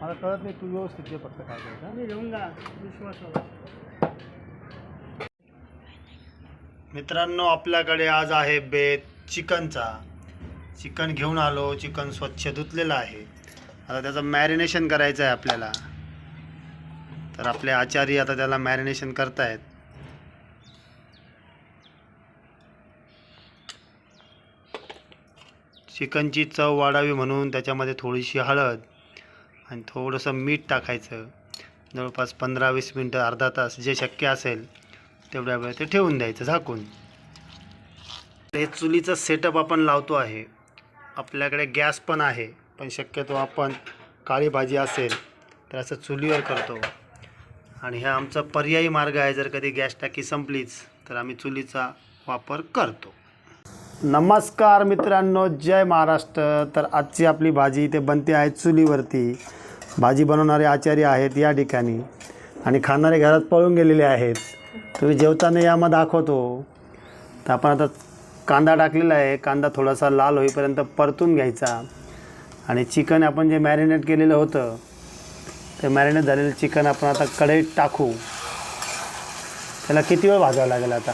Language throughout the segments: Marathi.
मला कळत नाही तू व्यवस्थित दे फक्त काय करायचं मी घेऊन जा विश्वासावर मित्रांनो आपल्याकडे आज आहे बेत चिकनचा. चिकन घेऊन आलो चिकन स्वच्छ धुतलेलं आहे. आता त्याचं मॅरिनेशन करायचं आहे आपल्याला. तर आपले आचारी आता त्याला मॅरिनेशन करतायत. चिकनची चव वाढावी म्हणून त्याच्यामध्ये थोडीशी हळद आणि थोडंसं मीठ टाकायचं. जवळपास पंधरा वीस मिनटं अर्धा तास जे शक्य असेल तेवढ्या वेळ ते ठेवून द्यायचं झाकून. हे चुलीचं सेटअप आपण लावतो आहे. आपल्याकडे गॅस पण आहे पण शक्यतो आपण काळी भाजी असेल तर असं चुलीवर करतो. आणि हा आमचा पर्यायी मार्ग आहे जर कधी गॅस टाकी संपलीच तर आम्ही चुलीचा वापर करतो. नमस्कार मित्रांनो जय महाराष्ट्र. तर आजची आपली भाजी इथे बनते आहे चुलीवरती. भाजी बनवणारे आचार्य आहेत या ठिकाणी. आणि खाणारे घरात पळून गेलेले आहेत. तुम्ही जेवताना यामध्ये दाखवतो. तर आपण आता कांदा टाकलेला आहे. कांदा थोडासा लाल होईपर्यंत परतून घ्यायचा. आणि चिकन आपण जे मॅरिनेट केलेलं होतं ते मॅरिनेट झालेलं चिकन आपण आता कढईत टाकू. त्याला किती वेळ भाजावं लागेल आता?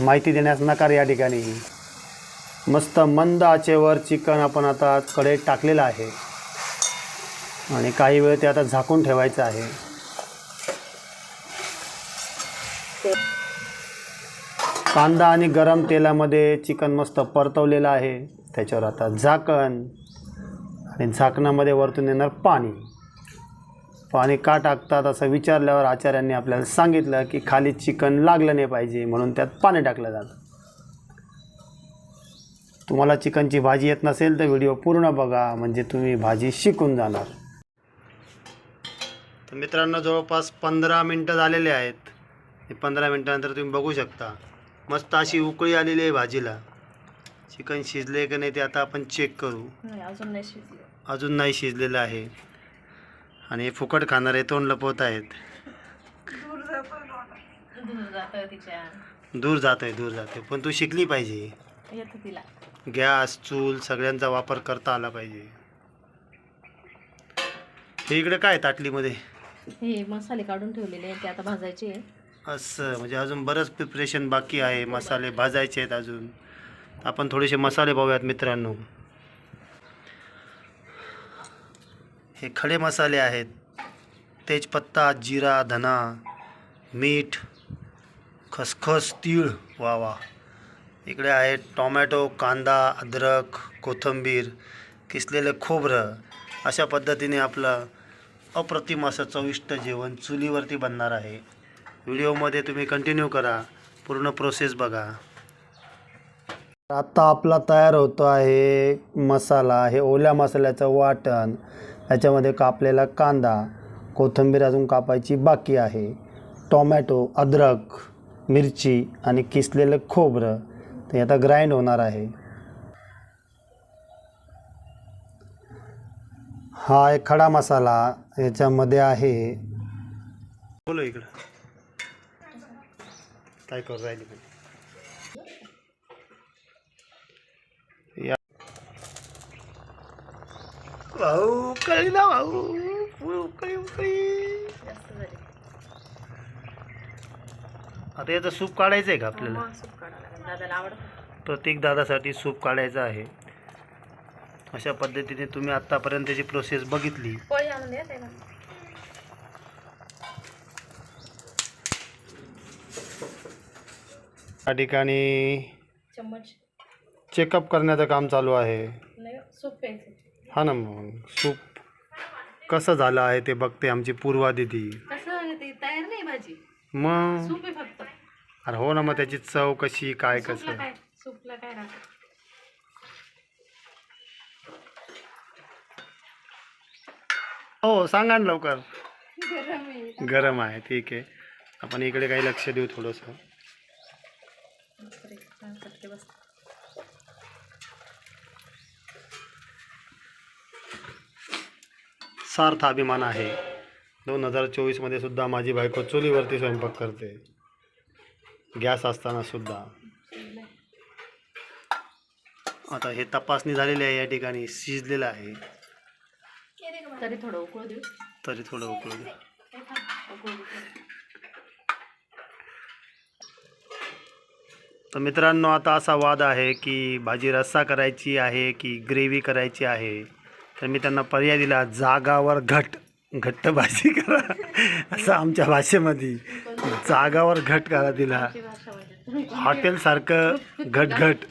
माहिती देण्यास नकार या ठिकाणी. मस्त मंद आचेवर चिकन आपण आता कडे टाकलेलं आहे. आणि काही वेळ ते आता झाकून ठेवायचं आहे. कांदा आणि गरम तेलामध्ये चिकन मस्त परतवलेलं आहे. त्याच्यावर आता झाकण. आणि झाकणामध्ये वरतून येणार पाणी. पाणी का टाकतात असं विचारल्यावर आचार्यांनी आपल्याला सांगितलं की खाली चिकन लागलं नाही पाहिजे म्हणून त्यात पाणी टाकलं जातं. तुम्हाला चिकनची भाजी येत नसेल तर व्हिडिओ पूर्ण बघा म्हणजे तुम्ही भाजी शिकून जाणार. तर मित्रांनो जवळपास पंधरा मिनटं झालेले आहेत. हे पंधरा मिनटानंतर तुम्ही बघू शकता. मस्त अशी उकळी आलेली आहे भाजीला. चिकन शिजले का नाही ते आता आपण चेक करू. नाही अजून नाही शिजले. अजून नाही शिजलेलं आहे. आणि हे फुकट खाणारे तोंड लपवत आहेत. दूर जातं तिच्या दूर जात आहे दूर जाते पण तू शिकली पाहिजे. गॅस चूल सगळ्यांचा वापर करता आला पाहिजे. हे इकडे काय आहे ताटलीमध्ये? हे मसाले काढून ठेवलेले आहेत ते आता भाजायचे असं म्हणजे अजून बरंच प्रिपरेशन बाकी आहे. मसाले भाजायचे आहेत अजून. आपण थोडेसे मसाले पाहूयात मित्रांनो. हे खडे मसाले आहेत. तेजपत्ता जिरा धना मीठ खसखस तीळ वा वा इकडे आहे टोमॅटो कांदा अद्रक कोथिंबीर किसलेलं खोबरं. अशा पद्धतीने आपलं अप्रतिम असं चविष्ट जेवण चुलीवरती बनणार आहे. व्हिडिओमध्ये तुम्ही कंटिन्यू करा. पूर्ण प्रोसेस बघा. आता आपला तयार होतो आहे मसाला. हे ओल्या मसाल्याचं वाटण. याच्यामध्ये कापलेला कांदा कोथिंबीर अजून कापायची बाकी आहे. टॉमॅटो अद्रक मिरची आणि किसलेलं खोबरं ते आता ग्राइंड होणार आहे. हा एक खडा मसाला याच्यामध्ये आहे. बोलो इकडं. काय करू राहिली? भाऊ कळली ना भाऊ उकळी उकळी जास्त झाले आता याचं सूप काढायचं आहे का आपल्याला? मग सूप काढावं लागेल. दादाला आवडतं. प्रत्येक दादासाठी सूप काढायचं आहे. अशा पद्धतीने तुम्ही आत्तापर्यंतची प्रोसेस बघितली. पोळी आणून द्या त्याला. या ठिकाणी चम्मच. चेकअप करण्याचं काम चालू आहे. नाही सूप प्यायचं. हा ना मग. सूप कसं झालं आहे ते बघते आमची पूर्वा दिदी. कसं ते? तयार नाही भाजी? मग? सूप आहे फक्त. अरे हो ना मग त्याची चव कशी काय सूपला कसं? काय? सूपला काय राहतं? हो सांगा ना लवकर. गरम आहे. गरम आहे ठीक आहे. आपण इकडे काही लक्ष देऊ थोडंसं. सार्थ अभिमान आहे. दोन हजार चोवीसमध्ये सुद्धा माझी बायको चुलीवरती स्वयंपाक करते. गॅस असताना सुद्धा. आता हे तपासणी झालेली आहे या ठिकाणी. शिजलेलं आहे. तरी थोडं उकळू देऊ. तरी थोडं उकळू दे देऊ. तर मित्रांनो आता असा वाद आहे की भाजी रस्सा करायची आहे की ग्रेव्ही करायची आहे? तर मी त्यांना पर्याय दिला जागावर घट घट्ट भाजी करा. असं आमच्या भाषेमध्ये. जागावर घट करा दिला. हॉटेलसारखं घटघट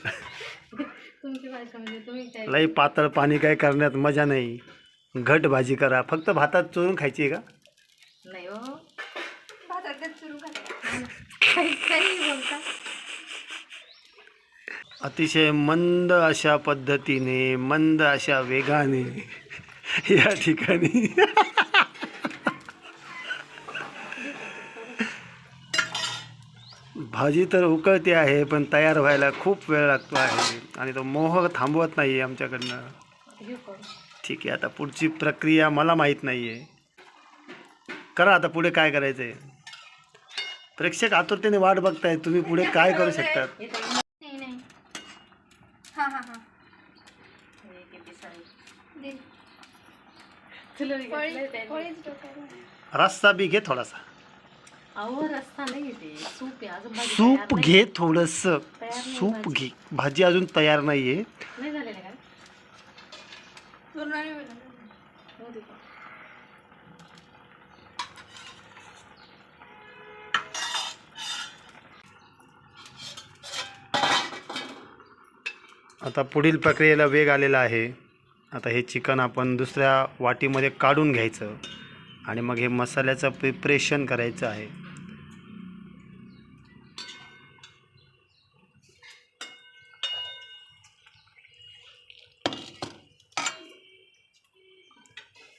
लई पातळ पाणी काय करण्यात मजा नाही. घट भाजी करा. फक्त भातात चोरून खायची आहे का? नाही हो भातात सुरू काही काही बोलता अतिशय मंद अशा पद्धतीने मंद अशा वेगाने या ठिकाणी. भाजी तर उकळते आहे पण तयार व्हायला खूप वेळ लागतो आहे. आणि तो मोह थांबवत नाही आहे आमच्याकडनं ठीक आहे आता पुढची प्रक्रिया मला माहीत नाही आहे करा आता पुढे काय करायचं आहे प्रेक्षक आतुरतेने वाट बघताय तुम्ही पुढे काय करू शकतात येतं ना? नाही नाही हा हा हा हे किती सारे रस्सा बी घे थोडासा. अहो रस्ता नाही ते. सूप आहे. अजून भाजी सूप तयार नाही. घे थोडस. नाही सूप भाजी. घे. भाजी अजून तयार नाहीये. नाही झालेलं का? हो दे. आता पुढील प्रक्रियेला वेग आलेला आहे. आता हे चिकन आपण दुसऱ्या वाटीमध्ये काढून घ्यायचं आणि मग हे मसाल्याचं प्रिपरेशन करायचं आहे.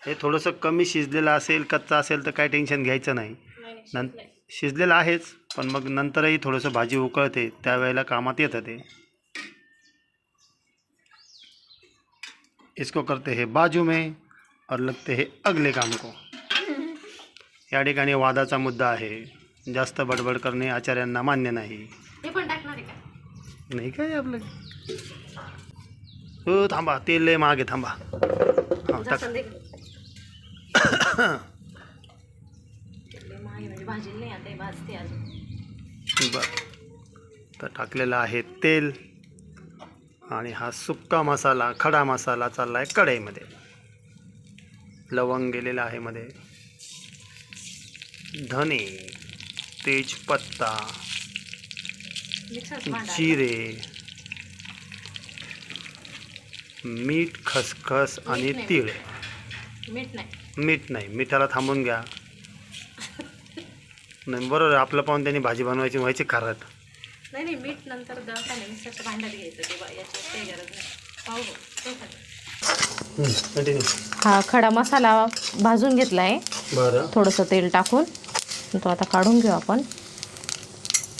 हे थोडंसं कमी शिजलेलं असेल कच्चा असेल तर काय टेन्शन घ्यायचं नाही. नं. शिजलेलं आहेच पण मग नंतरही थोडंसं भाजी उकळते त्यावेळेला कामात येतं ते. इसको करते हैं बाजू में और लगते हैं अगले काम को। या ठिकाणी वादाचा मुद्दा आहे जास्त बडबड करणे आचार्यांना मान्य नाही. हे नाही काय आपलं? हो थांबा तेल लय मागे थांबा. हां टाक. बर. तर टाकलेलं आहे तेल. आणि हा सुक्का मसाला खडा मसाला चालला आहे कढईमध्ये. लवंग गेलेला आहे मध्ये. धने तेजपत्ता जिरे मीठ खसखस आणि. तीळ. मीठ नाही. मीठ नाही. मिठाला थांबून घ्या. नाही बरोबर आपलं पाहून त्यांनी भाजी बनवायची व्हायची खारट नाही नाही मीठ नंतर दळताना मिक्सरच्या भांड्यात घ्यायचं ते बा- याच्यात काही गरज नाही. हो हो तो खरं. कंटिन्यू हा खडा मसाला भाजून घेतला आहे बरं. थोडंसं तेल टाकून. तो आता काढून घेऊ आपण.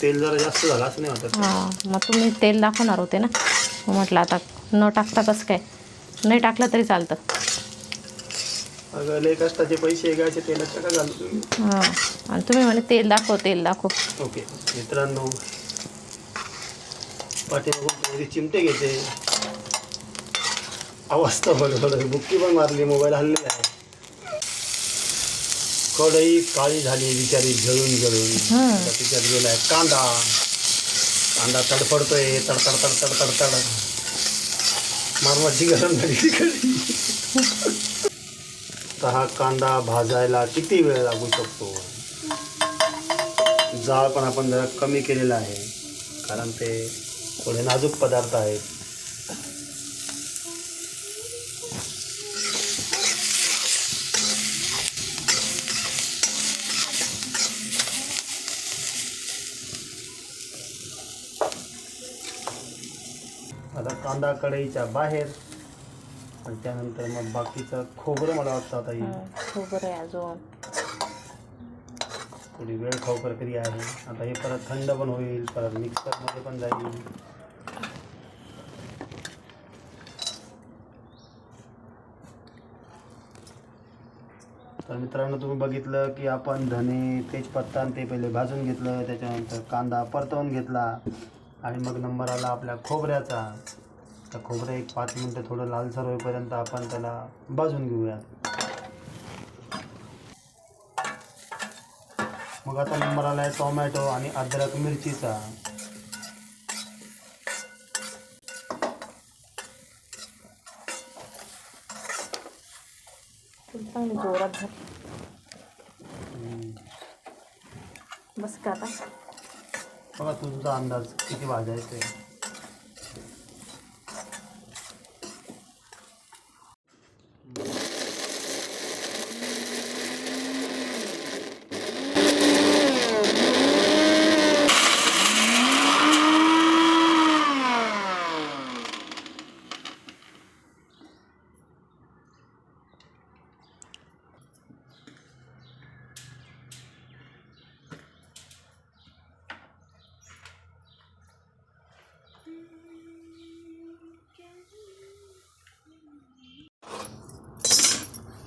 तेल जरा जास्त झालं असं नाही वाटत हां मग तुम्ही तेल दाखवणार होते ना. मग म्हटलं आता न टाकता कसं काय? नाही टाकलं तरी चालतं. अगं लय कष्टाचे पैसे गायचे तेलात का घालू तुम्ही हां आणि तुम्ही म्हणे तेल दाखव तेल दाखव. ओके मित्रांनो. पाठीमागून चिमटे घेते. आवाज तर बरोबर बुक्की पण मारली मोबाईल हल्लेला आहे. कढई काळी झाली बिचारी जळून जळून. तिच्यात गेलाय कांदा. कांदा तडफडतोय तडतड तडतड तडतड. मारवाची गरम झाली तर हा कांदा भाजायला किती वेळ लागू शकतो? जाळ पण आपण जरा कमी केलेला आहे. कारण ते थोडे नाजूक पदार्थ आहेत. आता कांदा कढईच्या बाहेर आणि त्यानंतर मग बाकीचं खोबरं मला वाटतं आता येईल. खोबरं आहे अजून. थोडी वेळ खाऊ प्रक्रिया आहे आता हे परत थंड पण होईल परत मिक्सरमध्ये पण जाईल. तर मित्रांनो तुम्ही बघितलं की आपण धने तेजपत्ता आणि ते पहिले भाजून घेतलं त्याच्यानंतर कांदा परतवून घेतला आणि मग नंबर आला आपल्या खोबऱ्याचा. तर खोबरं एक पाच मिनटं थोडं लालसर होईपर्यंत आपण त्याला भाजून घेऊया मग आता नंबर आला आहे टोमॅटो आणि अद्रक मिरचीचा. जोरात. बस का आता? बघा तुमचा अंदाज किती भाजायचं आहे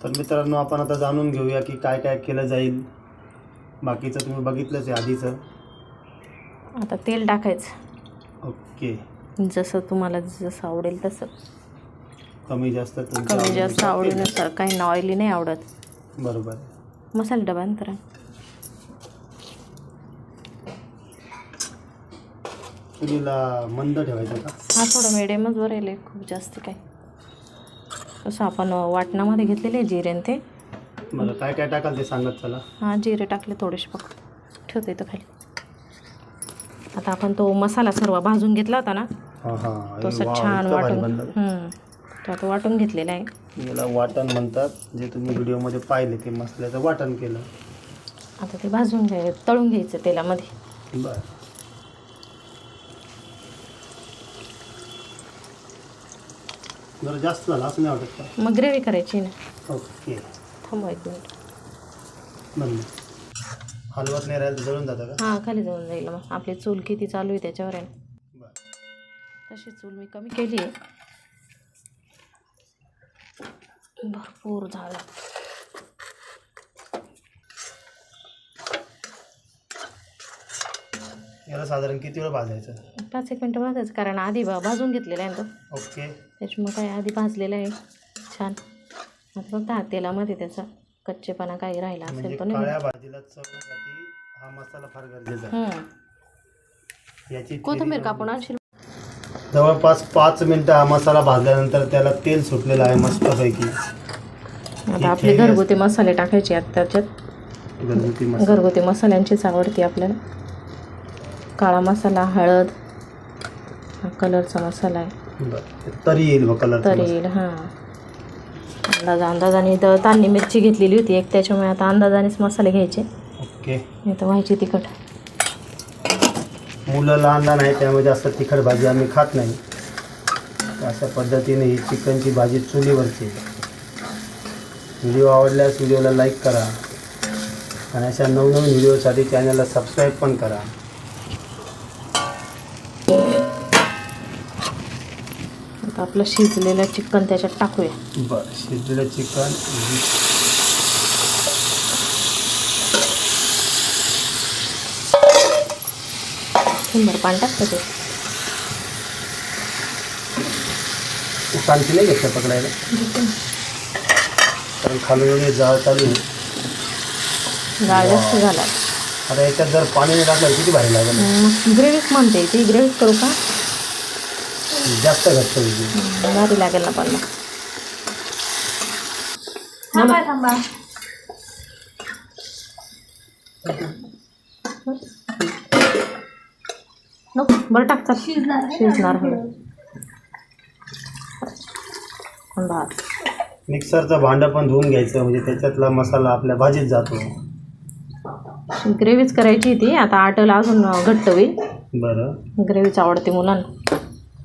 तर मित्रांनो आपण आता जाणून घेऊया की काय काय केलं जाईल. बाकीचं तुम्ही बघितलंच आहे आधीचं. आता तेल टाकायचं. ओके. जसं तुम्हाला जसं आवडेल तसं. कमी जास्त तुमच्या कमी जास्त आवडीनुसार. आवडीनुसार. काही ऑइली नाही आवडत. बरोबर. आहे. मसाला डबा नंतर चुलीला मंद ठेवायचं का? हा थोडं मिडियमच बरेल आहे, खूप जास्त काय तसं आपण वाटणामध्ये घेतलेले जिरे ते. बरं काय काय टाकाल ते सांगत चला. हां जिरे टाकले थोडेसे फक्त ठेवते इथं खाली. आता आपण तो मसाला सर्व भाजून घेतला होता ना हां हां. तो अरे असं वा, छान इतकं भारी वाटून बनलं. तो आता वाटून घेतलेला आहे. याला वाटण म्हणतात. जे तुम्ही व्हिडिओमध्ये पाहिले ते मसाल्याचं वाटण केलं. आता ते भाजून घ्याय तळून घ्यायचं तेलामध्ये. बरं. जरा जास्त झालं असं नाही वाटत का? मग ग्रेव्ही करायची ना. ओके. थांबवा एक मिनिट. बंद. हलवत नाही राहिलं तर जळून जातं का? हां खाली जाऊन जाईल मग. आपली चूल किती चालू आहे त्याच्यावर आहे बरं. तशी चूल मी कमी केली आहे. भरपूर झालं. याला साधारण किती वेळ भाजायचं? पाच एक मिनटं भाजायचं कारण आधी भा भाजून घेतलेला आहे ना तो. ओके. त्याच्यामुळे काय आधी भाजलेला आहे. छान. आता फक्त हा तेलामध्ये त्याचा कच्चेपणा काही राहिला म्हणजे असेल नाही. काळ्या भाजीला चवसाठी हा मसाला फार गरजेचा आहे. याची कोथिंबीर कापून आणशील? जवळपास पाच मिनटं हा मसाला भाजल्यानंतर त्याला तेल सुटलेलं आहे मस्तपैकी. आता आपले घरगुती मसाले टाकायचे आहेत त्याच्यात घरगुती मसाला. घरगुती मसाल्यांचीच आवडते आपल्याला. काळा मसाला हळद हा कलरचा मसाला आहे. बरं. तरी येईल बघ कलर तर येईल हां. अंदाज अंदाजाने दळतानी मिरची घेतलेली होती एक त्याच्यामुळे आता अंदाजानेच मसाले घ्यायचे. ओके. नाही तर व्हायची तिखट. मुलं लहान लहान आहे त्यामुळे जास्त तिखट भाजी आम्ही खात नाही. तर अशा पद्धतीने ही चिकनची भाजी चुलीवरची व्हिडिओ आवडल्यास व्हिडिओला लाईक करा. आणि अशा नवनवीन व्हिडिओसाठी चॅनलला सबस्क्राईब पण करा. आपलं शिजलेलं चिकन त्याच्यात टाकूया. बरं शिजलेलं चिकन. शंभर पाणी टाकतं ते. उसांची नाही घेतलं पकडायला? कारण खालून एवढी जाळ चालू आहे. डाळ जास्त झाला. आता याच्यात जर पाणी नाही टाकलं किती भारी लागेल? ग्रेव्हीच म्हणते ती. ग्रेव्हीच करू का? जास्त घट्ट होईल. भारी लागेल ना पण मग. बोला. नको बरं टाक चाल. शिजणार हो. मिक्सरचं भांडं पण धुवून घ्यायचं म्हणजे त्याच्यातला मसाला आपल्या भाजीत जातो. ग्रेव्हीच करायची ती आता आटला अजून घट्ट होईल. बरं. ग्रेव्हीच आवडते मुलांना.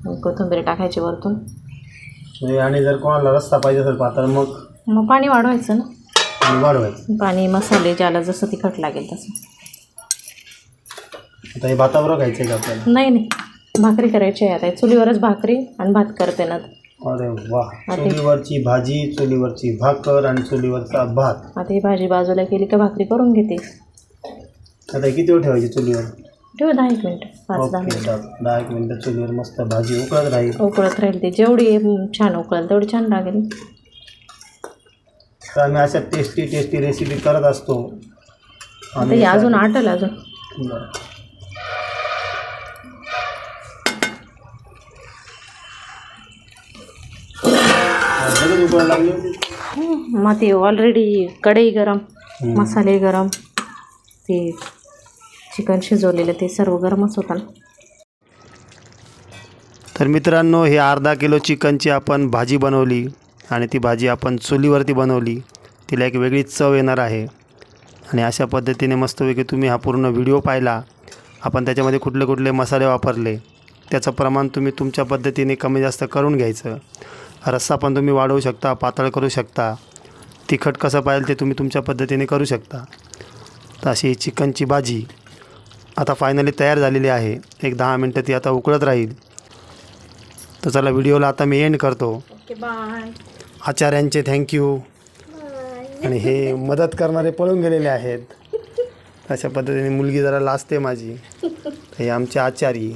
कोथिंबीर टाकायची वरतून. म्हणजे आणि जर कोणाला रस्ता पाहिजे असेल पातळ मग मग पाणी वाढवायचं ना? आणि वाढवायचं. पाणी मसाले ज्याला जसं तिखट लागेल तसं. आता हे भाताबरोबर आहे का आपल्याला? नाही नाही. भाकरी करायची आहे आता. चुलीवरच भाकरी आणि भात करते ना. अरे वा. चुलीवरची भाजी चुलीवरची भाकर आणि चुलीवरचा भात. आता ही भाजी बाजूला केली का भाकरी करून घेते. आता हे किती वेळ ठेवायची चुलीवर? ठेव दहा एक मिनटं. पाच दहा ओके मिनिटं. दहा दहा एक मिनटं चुलीवर मस्त भाजी उकळत राहील. उकळत राहील ते. जेवढी अं, छान उकळेल तेवढी छान लागेल. तर आम्ही अशा टेस्टी टेस्टी रेसिपी करत असतो. आता हे अजून आटल अजून. बरं. लगेच उकळायला लागली? होती मग ते ऑलरेडी कढई गरम मसाले गरम ते चिकन शिजवलेलं ते सर्व गरमच होतं तर मित्रांनो हे अर्धा किलो चिकनची आपण भाजी बनवली आणि ती भाजी आपण चुलीवरती बनवली. तिला एक वेगळी चव येणार आहे. आणि अशा पद्धतीने मस्तपैकी तुम्ही हा पूर्ण व्हिडिओ पाहिला. आपण त्याच्यामध्ये कुठले कुठले मसाले वापरले त्याचं प्रमाण तुम्ही तुमच्या पद्धतीने कमी जास्त करून घ्यायचं. रस्सा पण तुम्ही वाढवू शकता पातळ करू शकता. तिखट कसं पाहिजे ते तुम्ही तुमच्या पद्धतीने करू शकता. तर अशी चिकनची भाजी. आता फायनली तयार झालेली आहे. एक दहा मिनटं ती आता उकळत राहील. तर चला व्हिडिओला आता मी एंड करतो. ओके बाय आचार्यांचे थँक्यू आणि हे मदत करणारे पळून गेलेले आहेत. अशा पद्धतीने मुलगी जरा लाजते माझी. हे आमचे आचारी.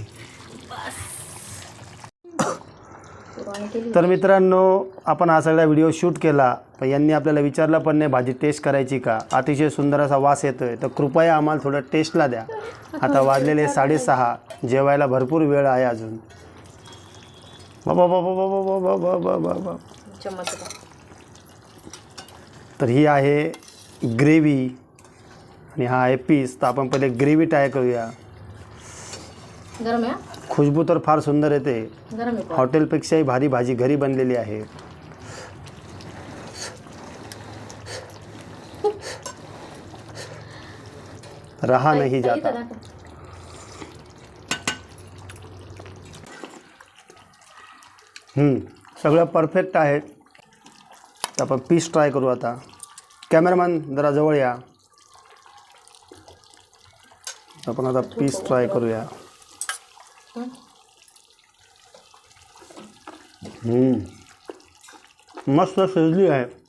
तर मित्रांनो आपण हा सगळा व्हिडिओ शूट केला. पण यांनी आपल्याला विचारलं पण नाही भाजी टेस्ट करायची का अतिशय सुंदर असा वास येतोय तर कृपया आम्हाला थोडं टेस्टला द्या आता वाजलेले साडेसहा जेवायला भरपूर वेळ आहे अजून बाबा बाबा बाबा बाबा बाबा बाबा तर ही आहे ग्रेव्ही आणि हा आहे पीस तर आपण पहिले ग्रेव्ही ट्राय करूया खुशबू तर फार सुंदर येते हॉटेलपेक्षाही भारी भाजी घरी बनलेली आहे रहा नाही जाता। हम्म, सगळं परफेक्ट आहे. आपण पीस ट्राय करू आता. कॅमेरामॅन जरा जवळ या. आपण आता पीस ट्राय करूया. मस्त शिजली आहे.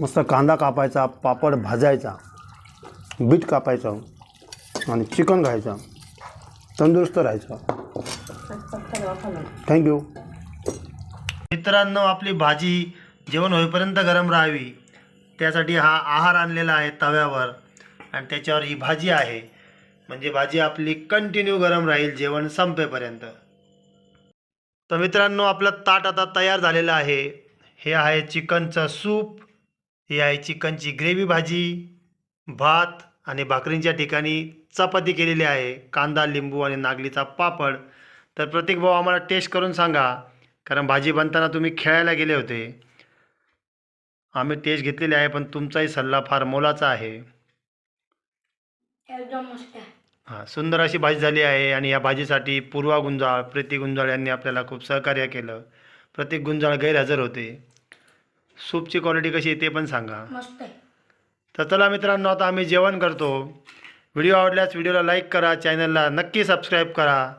मस्त कांदा कापायचा पापड भाजायचा बीट कापायचं आणि चिकन खायचं तंदुरुस्त राहायचं. थँक्यू मित्रांनो आपली भाजी जेवण होईपर्यंत गरम राहावी. त्यासाठी हा आहार आणलेला आहे तव्यावर आणि त्याच्यावर ही भाजी आहे. म्हणजे भाजी आपली कंटिन्यू गरम राहील जेवण संपेपर्यंत. तर मित्रांनो आपलं ताट आता तयार झालेलं आहे. हे आहे चिकनचं सूप. ही आहे चिकनची ग्रेव्ही भाजी भात आणि भाकरींच्या ठिकाणी चपाती केलेली आहे. कांदा लिंबू आणि नागलीचा पापड. तर प्रत्येक भाऊ आम्हाला टेस्ट करून सांगा कारण भाजी बनताना तुम्ही खेळायला गेले होते. आम्ही टेस्ट घेतलेली आहे पण तुमचाही सल्ला फार मोलाचा आहे. हां सुंदर अशी भाजी झाली आहे आणि या भाजीसाठी पूर्वा गुंजाळ प्रीती गुंजाळ यांनी आपल्याला खूप सहकार्य केलं. प्रत्येक गुंजाळ गैरहजर होते. सूपची क्वालिटी कशी आहे ते पण सांगा. मस्त आहे. तर चला मित्रांनो आता आम्ही जेवण करतो. व्हिडिओ आवडल्यास व्हिडिओला लाईक करा चॅनलला नक्की सबस्क्राईब करा.